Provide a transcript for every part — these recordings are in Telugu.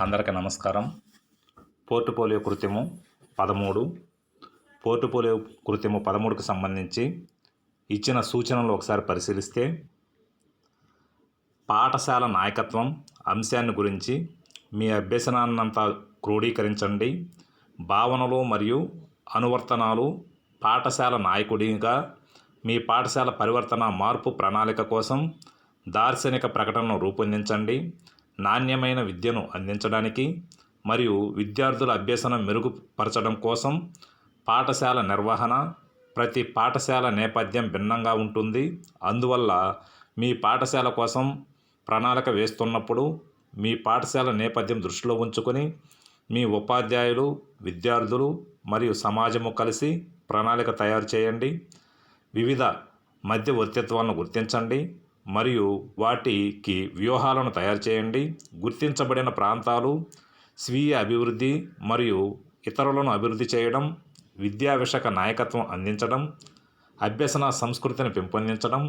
అందరికీ నమస్కారం. పోర్టుపోలియో కృత్యము పదమూడు. పోర్టుపోలియో కృత్యము పదమూడుకు సంబంధించి ఇచ్చిన సూచనలు ఒకసారి పరిశీలిస్తే పాఠశాల నాయకత్వం అంశాన్ని గురించి మీ అభ్యసనాన్నంతా క్రోడీకరించండి. భావనలు మరియు అనువర్తనాలు పాఠశాల నాయకుడిగా మీ పాఠశాల పరివర్తన మార్పు ప్రణాళిక కోసం దార్శనిక ప్రకటనను రూపొందించండి. నాణ్యమైన విద్యను అందించడానికి మరియు విద్యార్థుల అభ్యసన మెరుగుపరచడం కోసం పాఠశాల నిర్వహణ ప్రతి పాఠశాల నేపథ్యం భిన్నంగా ఉంటుంది. అందువల్ల మీ పాఠశాల కోసం ప్రణాళిక వేస్తున్నప్పుడు మీ పాఠశాల నేపథ్యం దృష్టిలో ఉంచుకొని మీ ఉపాధ్యాయులు విద్యార్థులు మరియు సమాజము కలిసి ప్రణాళిక తయారు చేయండి. వివిధ మధ్యవర్తిత్వాలను గుర్తించండి. మరియు వాటికి వ్యూహాలను తయారు చేయండి. గుర్తించబడిన ప్రాంతాలు స్వీయ అభివృద్ధి మరియు ఇతరులను అభివృద్ధి చేయడం విద్యావిషక నాయకత్వం అందించడం అభ్యసన సంస్కృతిని పెంపొందించడం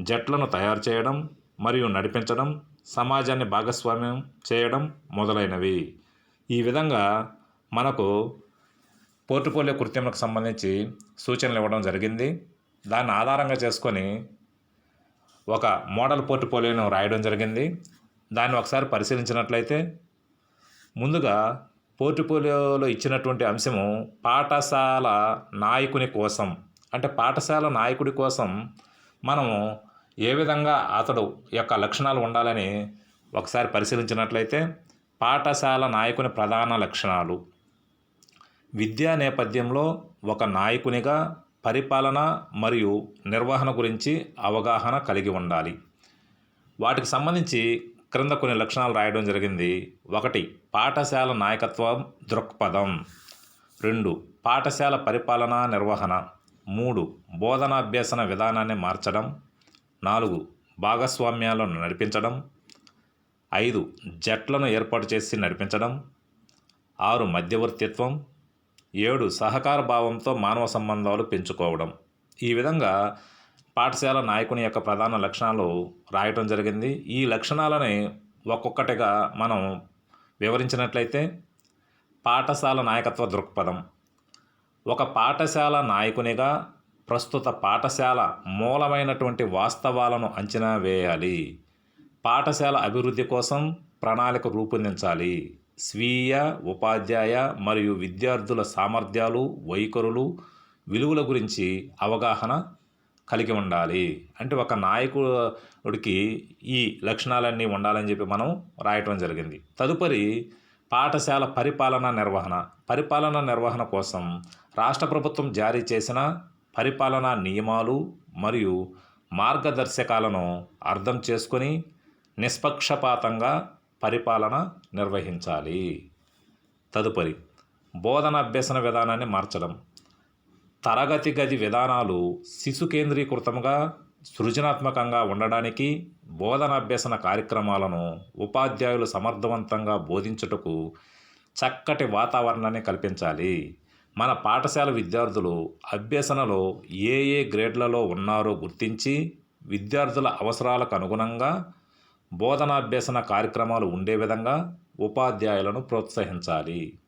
జట్లను తయారు చేయడం మరియు నడిపించడం సమాజాన్ని భాగస్వామ్యం చేయడం మొదలైనవి. ఈ విధంగా మనకు పోర్టుపోలియో కృత్యములకు సంబంధించి సూచనలు ఇవ్వడం జరిగింది. దాన్ని ఆధారంగా చేసుకొని ఒక మోడల్ పోర్ట్ఫోలియోను రాయడం జరిగింది. దాన్ని ఒకసారి పరిశీలించినట్లయితే ముందుగా పోర్ట్ఫోలియోలో ఇచ్చినటువంటి అంశము పాఠశాల నాయకుని కోసం అంటే పాఠశాల నాయకుడి కోసం మనము ఏ విధంగా అతడు యొక్క లక్షణాలు ఉండాలని ఒకసారి పరిశీలించినట్లయితే పాఠశాల నాయకుని ప్రధాన లక్షణాలు. విద్యా నేపథ్యంలో ఒక నాయకునిగా పరిపాలన మరియు నిర్వహణ గురించి అవగాహన కలిగి ఉండాలి. వాటికి సంబంధించి క్రింద కొన్ని లక్షణాలు రాయడం జరిగింది. ఒకటి పాఠశాల నాయకత్వం దృక్పథం. రెండు పాఠశాల పరిపాలన నిర్వహణ. మూడు బోధనాభ్యసన విధానాన్ని మార్చడం. నాలుగు భాగస్వామ్యాలను నడిపించడం. ఐదు జట్లను ఏర్పాటు చేసి నడిపించడం. ఆరు మధ్యవర్తిత్వం. ఏడు సహకార భావంతో మానవ సంబంధాలు పెంచుకోవడం. ఈ విధంగా పాఠశాల నాయకుని యొక్క ప్రధాన లక్షణాలు రాయటం జరిగింది. ఈ లక్షణాలని ఒక్కొక్కటిగా మనం వివరించినట్లయితే పాఠశాల నాయకత్వ దృక్పథం. ఒక పాఠశాల నాయకునిగా ప్రస్తుత పాఠశాల మూలమైనటువంటి వాస్తవాలను అంచనా వేయాలి. పాఠశాల అభివృద్ధి కోసం ప్రణాళిక రూపొందించాలి. స్వీయ ఉపాధ్యాయ మరియు విద్యార్థుల సామర్థ్యాలు వైఖరులు విలువల గురించి అవగాహన కలిగి ఉండాలి. అంటే ఒక నాయకుడికి ఈ లక్షణాలన్నీ ఉండాలని చెప్పి మనం రాయటం జరిగింది. తదుపరి పాఠశాల పరిపాలన నిర్వహణ. పరిపాలన నిర్వహణ కోసం రాష్ట్ర ప్రభుత్వం జారీ చేసిన పరిపాలనా నియమాలు మరియు మార్గదర్శకాలను అర్థం చేసుకొని నిష్పక్షపాతంగా పరిపాలన నిర్వహించాలి. తదుపరి బోధన అభ్యసన విధానాన్ని మార్చడం. తరగతి గది విధానాలు శిశు కేంద్రీకృతంగా సృజనాత్మకంగా ఉండడానికి బోధన అభ్యసన కార్యక్రమాలను ఉపాధ్యాయులు సమర్థవంతంగా బోధించుటకు చక్కటి వాతావరణాన్ని కల్పించాలి. మన పాఠశాల విద్యార్థులు అభ్యసనలో ఏ ఏ గ్రేడ్లలో ఉన్నారో గుర్తించి విద్యార్థుల అవసరాలకు అనుగుణంగా బోధనాభ్యసన కార్యక్రమాలు ఉండే విధంగా ఉపాధ్యాయులను ప్రోత్సహించాలి.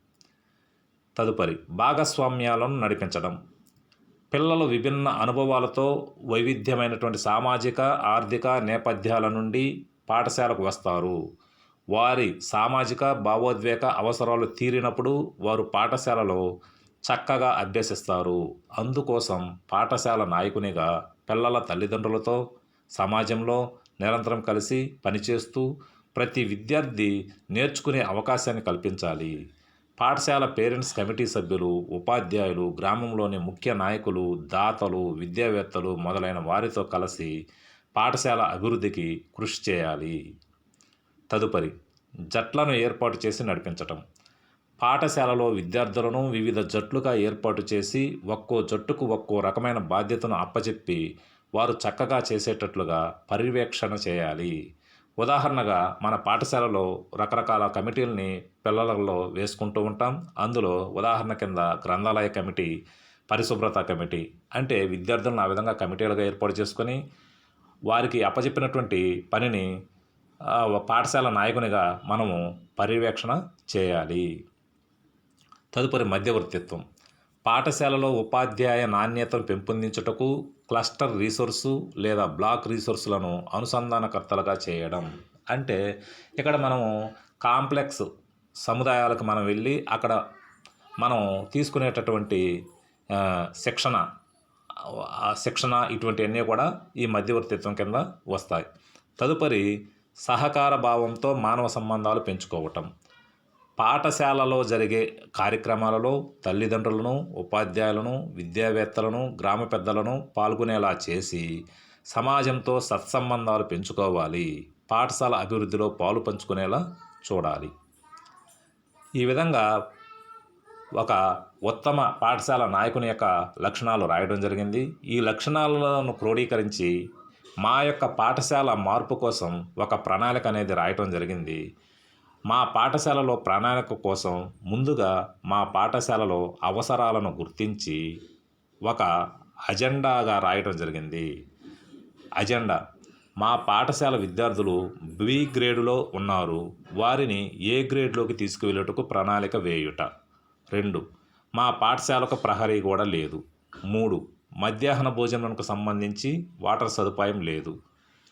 తదుపరి భాగస్వామ్యాలను నడిపించడం. పిల్లలు విభిన్న అనుభవాలతో వైవిధ్యమైనటువంటి సామాజిక ఆర్థిక నేపథ్యాల నుండి పాఠశాలకు వస్తారు. వారి సామాజిక భావోద్వేగ అవసరాలు తీరినప్పుడు వారు పాఠశాలలో చక్కగా అభ్యసిస్తారు. అందుకోసం పాఠశాల నాయకునిగా పిల్లల తల్లిదండ్రులతో సమాజంలో నిరంతరం కలిసి పనిచేస్తూ ప్రతి విద్యార్థి నేర్చుకునే అవకాశాన్ని కల్పించాలి. పాఠశాల పేరెంట్స్ కమిటీ సభ్యులు ఉపాధ్యాయులు గ్రామంలోని ముఖ్య నాయకులు దాతలు విద్యావేత్తలు మొదలైన వారితో కలిసి పాఠశాల అభివృద్ధికి కృషి చేయాలి. తదుపరి జట్లను ఏర్పాటు చేసి నడిపించటం. పాఠశాలలో విద్యార్థులను వివిధ జట్లుగా ఏర్పాటు చేసి ఒక్కో జట్టుకు ఒక్కో రకమైన బాధ్యతను అప్పచెప్పి వారు చక్కగా చేసేటట్లుగా పర్యవేక్షణ చేయాలి. ఉదాహరణగా మన పాఠశాలలో రకరకాల కమిటీలని పిల్లలలో వేసుకుంటూ ఉంటాం. అందులో ఉదాహరణ కింద గ్రంథాలయ కమిటీ పరిశుభ్రత కమిటీ అంటే విద్యార్థులను ఆ విధంగా కమిటీలుగా ఏర్పాటు చేసుకొని వారికి అప్పచెప్పినటువంటి పనిని పాఠశాల నాయకునిగా మనము పర్యవేక్షణ చేయాలి. తదుపరి మధ్యవర్తిత్వం. పాఠశాలలో ఉపాధ్యాయ నాణ్యతను పెంపొందించుటకు క్లస్టర్ రీసోర్సు లేదా బ్లాక్ రీసోర్సులను అనుసంధానకర్తలుగా చేయడం. అంటే ఇక్కడ మనము కాంప్లెక్స్ సముదాయాలకు మనం వెళ్ళి అక్కడ మనం తీసుకునేటటువంటి శిక్షణ శిక్షణ ఇటువంటివన్నీ కూడా ఈ మధ్యవర్తిత్వం కింద వస్తాయి. తదుపరి సహకార భావంతో మానవ సంబంధాలు పెంచుకోవటం. పాఠశాలలో జరిగే కార్యక్రమాలలో తల్లిదండ్రులను ఉపాధ్యాయులను విద్యావేత్తలను గ్రామ పెద్దలను పాల్గొనేలా చేసి సమాజంతో సత్సంబంధాలు పెంచుకోవాలి. పాఠశాల అభివృద్ధిలో పాలు పంచుకునేలా చూడాలి. ఈ విధంగా ఒక ఉత్తమ పాఠశాల నాయకుని యొక్క లక్షణాలు రాయడం జరిగింది. ఈ లక్షణాలను క్రోడీకరించి మా యొక్క పాఠశాల మార్పు కోసం ఒక ప్రణాళిక అనేది రాయటం జరిగింది. మా పాఠశాలలో ప్రణాళిక కోసం ముందుగా మా పాఠశాలలో అవసరాలను గుర్తించి ఒక అజెండాగా రాయటం జరిగింది. అజెండా. మా పాఠశాల విద్యార్థులు బి గ్రేడులో ఉన్నారు. వారిని ఏ గ్రేడ్లోకి తీసుకువెళ్ళుటకు ప్రణాళిక వేయుట. రెండు. మా పాఠశాలకు ప్రహరీ కూడా లేదు. మూడు. మధ్యాహ్న భోజనంకు సంబంధించి వాటర్ సదుపాయం లేదు.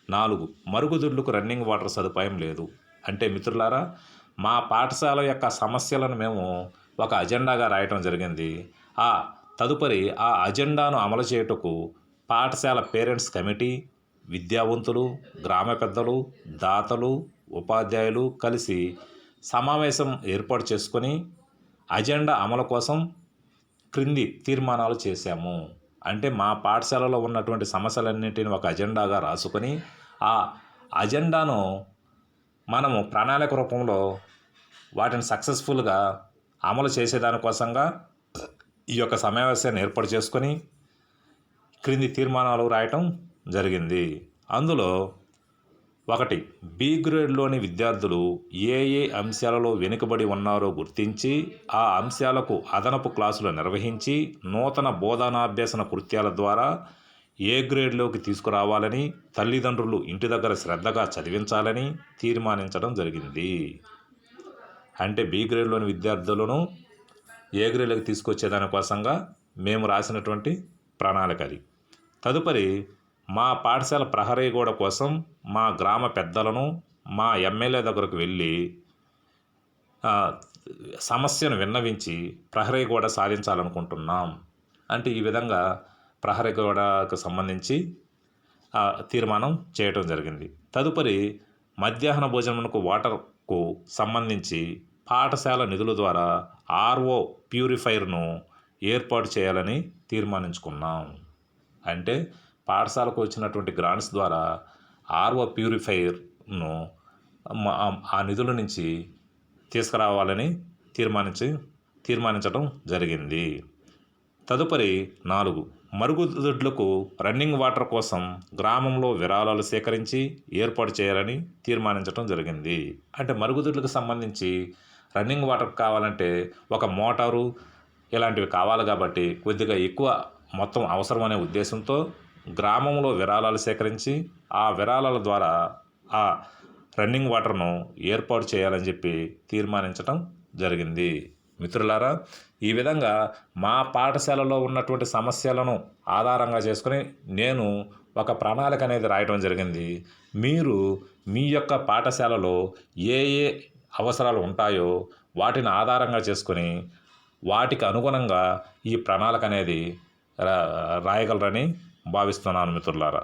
నాలుగు. మరుగుదొడ్లకు రన్నింగ్ వాటర్ సదుపాయం లేదు. అంటే మిత్రులారా మా పాఠశాల యొక్క సమస్యలను మేము ఒక అజెండాగా రాయటం జరిగింది. ఆ తదుపరి ఆ అజెండాను అమలు చేయుటకు పాఠశాల పేరెంట్స్ కమిటీ విద్యావంతులు గ్రామ పెద్దలు దాతలు ఉపాధ్యాయులు కలిసి సమావేశం ఏర్పాటు చేసుకొని అజెండా అమలు కోసం క్రింది తీర్మానాలు చేశాము. అంటే మా పాఠశాలలో ఉన్నటువంటి సమస్యలన్నింటిని ఒక అజెండాగా రాసుకొని ఆ అజెండాను మనము ప్రణాళిక రూపంలో వాటిని సక్సెస్ఫుల్గా అమలు చేసేదానికోసంగా ఈ యొక్క సమావేశాన్ని ఏర్పాటు చేసుకొని క్రింది తీర్మానాలు రాయటం జరిగింది. అందులో ఒకటి బి గ్రేడ్లోని విద్యార్థులు ఏ ఏ అంశాలలో వెనుకబడి ఉన్నారో గుర్తించి ఆ అంశాలకు అదనపు క్లాసులు నిర్వహించి నూతన బోధనాభ్యసన కృత్యాల ద్వారా ఏ గ్రేడ్లోకి తీసుకురావాలని తల్లిదండ్రులు ఇంటి దగ్గర శ్రద్ధగా చదివించాలని తీర్మానించడం జరిగింది. అంటే బి గ్రేడ్లోని విద్యార్థులను ఏ గ్రేడ్లోకి తీసుకొచ్చేదానికోసంగా మేము రాసినటువంటి ప్రణాళిక అది. తదుపరి మా పాఠశాల ప్రహరీ గోడ కోసం మా గ్రామ పెద్దలను మా ఎమ్మెల్యే దగ్గరకు వెళ్ళి సమస్యను విన్నవించి ప్రహరీ గోడ సాధించాలనుకుంటున్నాం. అంటే ఈ విధంగా ప్రహరీ గోడకు సంబంధించి ఆ, తీర్మానం చేయటం జరిగింది. తదుపరి మధ్యాహ్న భోజనమునకు వాటర్కు సంబంధించి పాఠశాల నిధుల ద్వారా ఆర్ఓ ప్యూరిఫైర్ను ఏర్పాటు చేయాలని తీర్మానించుకున్నాం. అంటే పాఠశాలకు వచ్చినటువంటి గ్రాంట్స్ ద్వారా ఆర్ఓ ప్యూరిఫైర్ను ఆ నిధుల నుంచి తీసుకురావాలని తీర్మానించి తీర్మానించడం జరిగింది. తదుపరి నాలుగు మరుగుదొడ్లకు రన్నింగ్ వాటర్ కోసం గ్రామంలో విరాళాలు సేకరించి ఏర్పాటు చేయాలని తీర్మానించడం జరిగింది. అంటే మరుగుదొడ్లకు సంబంధించి రన్నింగ్ వాటర్ కావాలంటే ఒక మోటారు ఇలాంటివి కావాలి కాబట్టి కొద్దిగా ఎక్కువ మొత్తం అవసరం అనే ఉద్దేశంతో గ్రామంలో విరాళాలు సేకరించి ఆ విరాళాల ద్వారా ఆ రన్నింగ్ వాటర్ను ఏర్పాటు చేయాలని చెప్పి తీర్మానించటం జరిగింది. మిత్రులారా ఈ విధంగా మా పాఠశాలలో ఉన్నటువంటి సమస్యలను ఆధారంగా చేసుకుని నేను ఒక ప్రణాళిక అనేది రాయడం జరిగింది. మీరు మీ యొక్క పాఠశాలలో ఏ ఏ అవసరాలు ఉంటాయో వాటిని ఆధారంగా చేసుకొని వాటికి అనుగుణంగా ఈ ప్రణాళిక అనేది రాయగలరని భావిస్తున్నాను మిత్రులారా.